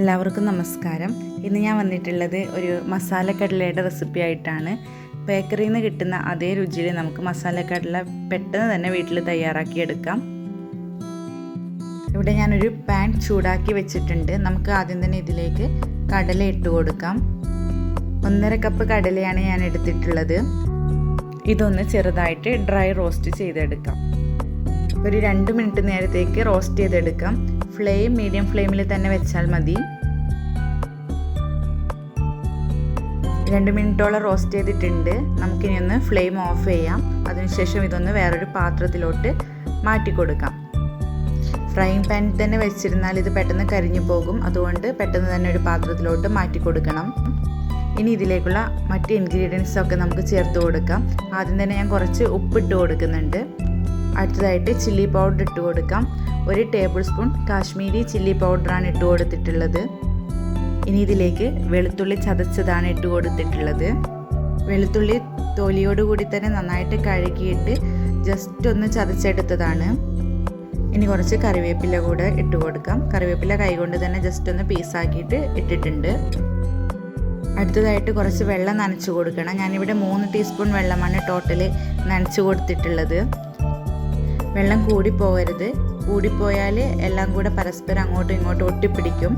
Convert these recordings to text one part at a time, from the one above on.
എല്ലാവർക്കും നമസ്കാരം. ഇന്ന് ഞാൻ വന്നിട്ടുള്ളത് ഒരു മസാല കടലയുടെ റെസിപ്പി ആയിട്ടാണ്. ബേക്കറിയിൽ നിന്ന് കിട്ടുന്ന അതേ രുചിയിൽ നമുക്ക് മസാല കടല പെട്ടെന്ന് തന്നെ വീട്ടിൽ തയ്യാറാക്കിയെടുക്കാം ഇവിടെ ഞാനൊരു പാൻ ചൂടാക്കി വെച്ചിട്ടുണ്ട്. നമുക്ക് ആദ്യം തന്നെ ഇതിലേക്ക് കടല ഇട്ട് കൊടുക്കാം. ഒന്നര കപ്പ് കടലയാണ് ഞാൻ എടുത്തിട്ടുള്ളത്. ഇതൊന്ന് ചെറുതായിട്ട് ഡ്രൈ റോസ്റ്റ് ചെയ്തെടുക്കാം. ഒരു രണ്ട് മിനിറ്റ് നേരത്തേക്ക് റോസ്റ്റ് ചെയ്തെടുക്കാം. ഫ്ലെയിം മീഡിയം ഫ്ലെയിമിൽ തന്നെ വെച്ചാൽ മതി. രണ്ട് മിനിറ്റോളം റോസ്റ്റ് ചെയ്തിട്ടുണ്ട്. നമുക്കിനി ഒന്ന് ഫ്ലെയിം ഓഫ് ചെയ്യാം. അതിനുശേഷം ഇതൊന്ന് വേറൊരു പാത്രത്തിലോട്ട് മാറ്റി കൊടുക്കാം. ഫ്രൈങ് പാനിൽ തന്നെ വെച്ചിരുന്നാൽ ഇത് പെട്ടെന്ന് കരിഞ്ഞു പോകും. അതുകൊണ്ട് പെട്ടെന്ന് തന്നെ ഒരു പാത്രത്തിലോട്ട് മാറ്റി കൊടുക്കണം. ഇനി ഇതിലേക്കുള്ള മറ്റ് ഇൻഗ്രീഡിയൻസ് ഒക്കെ നമുക്ക് ചേർത്ത് കൊടുക്കാം. ആദ്യം തന്നെ ഞാൻ കുറച്ച് ഉപ്പിട്ട് കൊടുക്കുന്നുണ്ട്. അടുത്തതായിട്ട് ചില്ലി പൗഡർ ഇട്ട് കൊടുക്കാം. ഒരു ടേബിൾ സ്പൂൺ കാശ്മീരി ചില്ലി പൗഡറാണ് ഇട്ട് കൊടുത്തിട്ടുള്ളത്. ഇനി ഇതിലേക്ക് വെളുത്തുള്ളി ചതച്ചതാണ് ഇട്ട് കൊടുത്തിട്ടുള്ളത്. വെളുത്തുള്ളി തൊലിയോടുകൂടി തന്നെ നന്നായിട്ട് കഴുകിയിട്ട് ജസ്റ്റ് ഒന്ന് ചതച്ചെടുത്തതാണ്. ഇനി കുറച്ച് കറിവേപ്പില കൂടെ ഇട്ട് കൊടുക്കാം. കറിവേപ്പില കൈകൊണ്ട് തന്നെ ജസ്റ്റ് ഒന്ന് പീസാക്കിയിട്ട് ഇട്ടിട്ടുണ്ട്. അടുത്തതായിട്ട് കുറച്ച് വെള്ളം നനച്ച് കൊടുക്കണം. ഞാനിവിടെ മൂന്ന് ടീസ്പൂൺ വെള്ളമാണ് ടോട്ടൽ നനച്ച് കൊടുത്തിട്ടുള്ളത്. വെള്ളം കൂടിപ്പോകരുത്. കൂടിപ്പോയാൽ എല്ലാം കൂടെ പരസ്പരം അങ്ങോട്ടും ഇങ്ങോട്ടും ഒട്ടിപ്പിടിക്കും.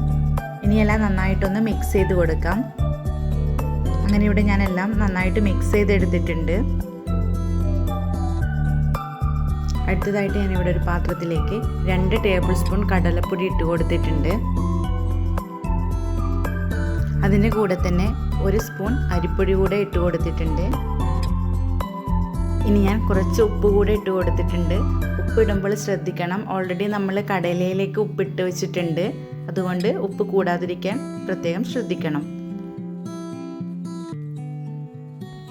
ഇനിയെല്ലാം നന്നായിട്ടൊന്ന് മിക്സ് ചെയ്ത് കൊടുക്കാം. അങ്ങനെ ഇവിടെ ഞാനെല്ലാം നന്നായിട്ട് മിക്സ് ചെയ്തെടുത്തിട്ടുണ്ട്. അടുത്തതായിട്ട് ഞാൻ ഇവിടെ ഒരു പാത്രത്തിലേക്ക് രണ്ട് ടേബിൾ സ്പൂൺ കടലപ്പൊടി ഇട്ട് കൊടുത്തിട്ടുണ്ട്. അതിന്റെ കൂടെ തന്നെ ഒരു സ്പൂൺ അരിപ്പൊടി കൂടെ ഇട്ട് കൊടുത്തിട്ടുണ്ട്. ഇനി ഞാൻ കുറച്ച് ഉപ്പ് കൂടെ ഇട്ട് കൊടുത്തിട്ടുണ്ട്. ഉപ്പ് ഇടുമ്പോൾ ശ്രദ്ധിക്കണം. ഓൾറെഡി നമ്മൾ കടലയിലേക്ക് ഉപ്പിട്ട് വെച്ചിട്ടുണ്ട്. അതുകൊണ്ട് ഉപ്പ് കൂടാതിരിക്കാൻ പ്രത്യേകം ശ്രദ്ധിക്കണം.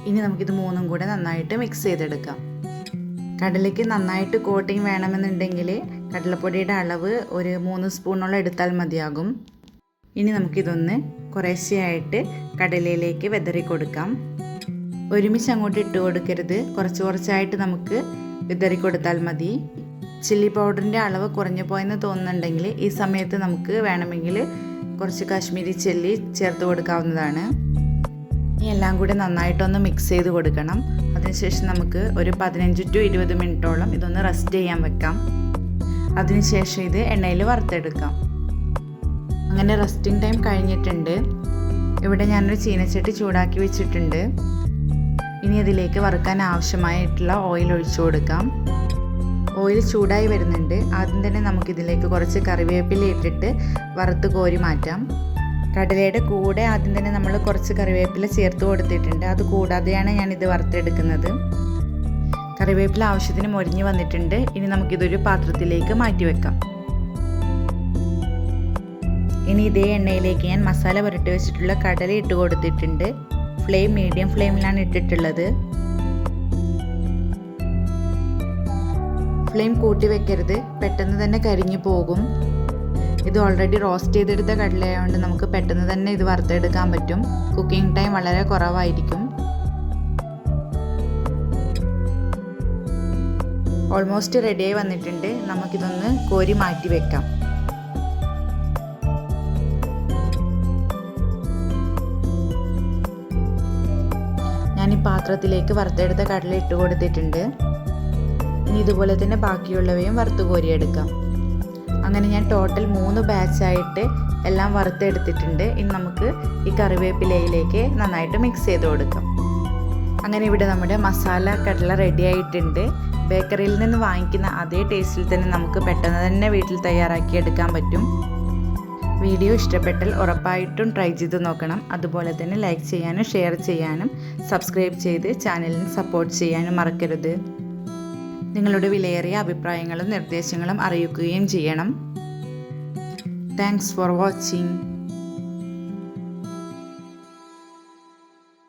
ഇനി നമുക്കിത് മൂന്നും കൂടെ നന്നായിട്ട് മിക്സ് ചെയ്തെടുക്കാം. കടലയ്ക്ക് നന്നായിട്ട് കോട്ടിങ് വേണമെന്നുണ്ടെങ്കിൽ കടലപ്പൊടിയുടെ അളവ് ഒരു മൂന്ന് സ്പൂണോളം എടുത്താൽ മതിയാകും. ഇനി നമുക്കിതൊന്ന് കുറേശ്ശെയായിട്ട് കടലയിലേക്ക് വെതറി കൊടുക്കാം ഒരുമിച്ച് അങ്ങോട്ട് ഇട്ട് കൊടുക്കരുത്. കുറച്ച് കുറച്ചായിട്ട് നമുക്ക് വിതറി കൊടുത്താൽ മതി. ചില്ലി പൗഡറിന്റെ അളവ് കുറഞ്ഞു പോയെന്ന് തോന്നുന്നുണ്ടെങ്കിൽ ഈ സമയത്ത് നമുക്ക് വേണമെങ്കിൽ കുറച്ച് കാശ്മീരി ചില്ലി ചേർത്ത് കൊടുക്കാവുന്നതാണ്. ഇനി എല്ലാം കൂടി നന്നായിട്ടൊന്ന് മിക്സ് ചെയ്ത് കൊടുക്കണം. അതിനുശേഷം നമുക്ക് ഒരു പതിനഞ്ച് ടു ഇരുപത് മിനിറ്റോളം ഇതൊന്ന് റെസ്റ്റ് ചെയ്യാൻ വെക്കാം. അതിനുശേഷം ഇത് എണ്ണയിൽ വറുത്തെടുക്കാം. അങ്ങനെ റെസ്റ്റിംഗ് ടൈം കഴിഞ്ഞിട്ടുണ്ട്. ഇവിടെ ഞാനൊരു ചീനച്ചട്ടി ചൂടാക്കി വെച്ചിട്ടുണ്ട്. ഇനി അതിലേക്ക് വറുക്കാൻ ആവശ്യമായിട്ടുള്ള ഓയിൽ ഒഴിച്ചു കൊടുക്കാം. ഓയിൽ ചൂടായി വരുന്നുണ്ട്. ആദ്യം തന്നെ നമുക്കിതിലേക്ക് കുറച്ച് കറിവേപ്പില ഇട്ടിട്ട് വറുത്ത് കോരി മാറ്റാം. കടലയുടെ കൂടെ ആദ്യം തന്നെ നമ്മൾ കുറച്ച് കറിവേപ്പില ചേർത്ത് കൊടുത്തിട്ടുണ്ട്. അത് കൂടാതെയാണ് ഞാൻ ഇത് വറുത്തെടുക്കുന്നത്. കറിവേപ്പില ആവശ്യത്തിന് മൊരിഞ്ഞ് വന്നിട്ടുണ്ട്. ഇനി നമുക്കിതൊരു പാത്രത്തിലേക്ക് മാറ്റി വെക്കാം. ഇനി ഇതേ എണ്ണയിലേക്ക് ഞാൻ മസാല പുരട്ടി വെച്ചിട്ടുള്ള കടല ഇട്ട് കൊടുത്തിട്ടുണ്ട്. ഫ്ലെയിം മീഡിയം ഫ്ലെയിമിലാണ് ഇട്ടിട്ടുള്ളത്. ഫ്ലെയിം കൂട്ടി വെക്കരുത്. പെട്ടെന്ന് തന്നെ കരിഞ്ഞു പോകും. ഇത് ഓൾറെഡി റോസ്റ്റ് ചെയ്തെടുത്ത കടലയായതുകൊണ്ട് നമുക്ക് പെട്ടെന്ന് തന്നെ ഇത് വറുത്തെടുക്കാൻ പറ്റും. കുക്കിംഗ് ടൈം വളരെ കുറവായിരിക്കും. ഓൾമോസ്റ്റ് റെഡിയായി വന്നിട്ടുണ്ട്. നമുക്കിതൊന്ന് കോരി മാറ്റി വെക്കാം. പാത്രത്തിലേക്ക് വറുത്തെടുത്ത കടല ഇട്ട് കൊടുത്തിട്ടുണ്ട്. ഇനി ഇതുപോലെ തന്നെ ബാക്കിയുള്ളവയും വറുത്ത് കോരിയെടുക്കാം. അങ്ങനെ ഞാൻ ടോട്ടൽ മൂന്ന് ബാച്ചായിട്ട് എല്ലാം വറുത്തെടുത്തിട്ടുണ്ട്. ഇനി നമുക്ക് ഈ കറിവേപ്പിലയിലേക്ക് നന്നായിട്ട് മിക്സ് ചെയ്ത് കൊടുക്കാം. അങ്ങനെ ഇവിടെ നമ്മുടെ മസാല കടല റെഡി ആയിട്ടുണ്ട്. ബേക്കറിയിൽ നിന്ന് വാങ്ങിക്കുന്ന അതേ ടേസ്റ്റിൽ തന്നെ നമുക്ക് പെട്ടെന്ന് തന്നെ വീട്ടിൽ തയ്യാറാക്കി എടുക്കാൻ പറ്റും. വീഡിയോ ഇഷ്ടപ്പെട്ടാൽ ഉറപ്പായിട്ടും ട്രൈ ചെയ്ത് നോക്കണം. അതുപോലെ തന്നെ ലൈക്ക് ചെയ്യാനും ഷെയർ ചെയ്യാനും സബ്സ്ക്രൈബ് ചെയ്ത് ചാനലിന് സപ്പോർട്ട് ചെയ്യാനും മറക്കരുത്. നിങ്ങളുടെ വിലയേറിയ അഭിപ്രായങ്ങളും നിർദ്ദേശങ്ങളും അറിയിക്കുകയും ചെയ്യണം. Thanks for watching